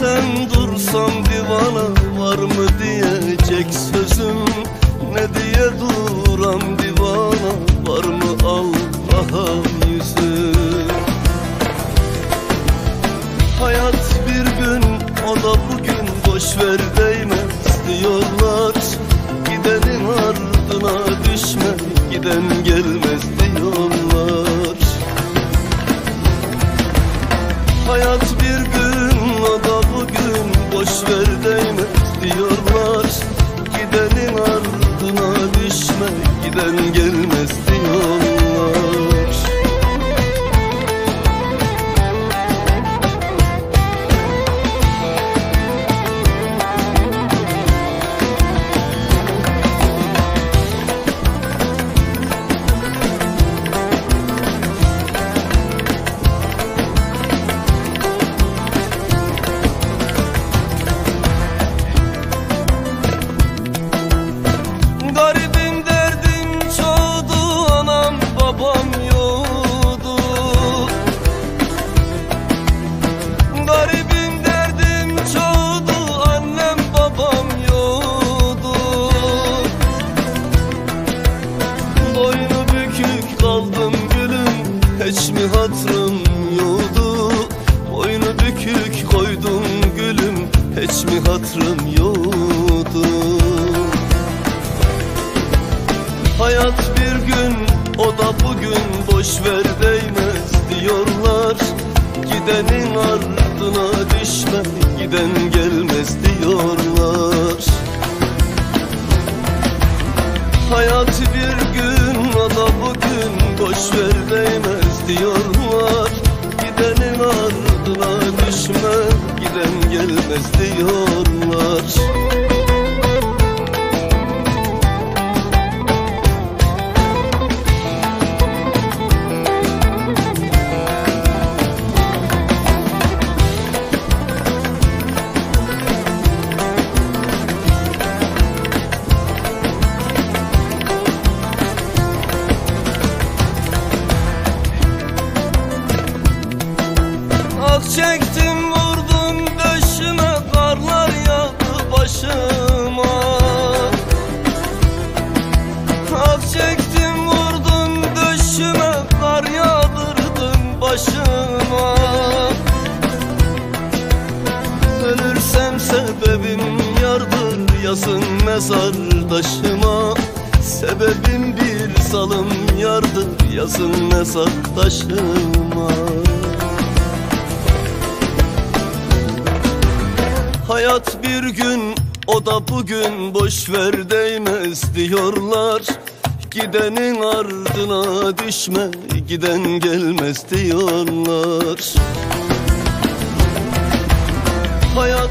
Sen dursam divana var mı diyecek sözüm? Ne diye duram divana var mı Allah'a yüzü? Hayat bir gün o da bugün boşver değmez diyorlar. Gidenin ardına düşme giden gelmez diyorlar. Hayat hiç mi hatrım yoktu? Boynu bükük koydum gülüm hiç mi hatrım yoktu? Hayat bir gün o da bugün boş ver değmez diyorlar. Gidenin ardına düşme giden gelmez diyorlar giden yazın mezar taşıma. Sebebim bir salım yardır yazın mezar taşıma. Hayat bir gün o da bugün boş ver değmez diyorlar. Gidenin ardına düşme giden gelmez diyorlar. Hayat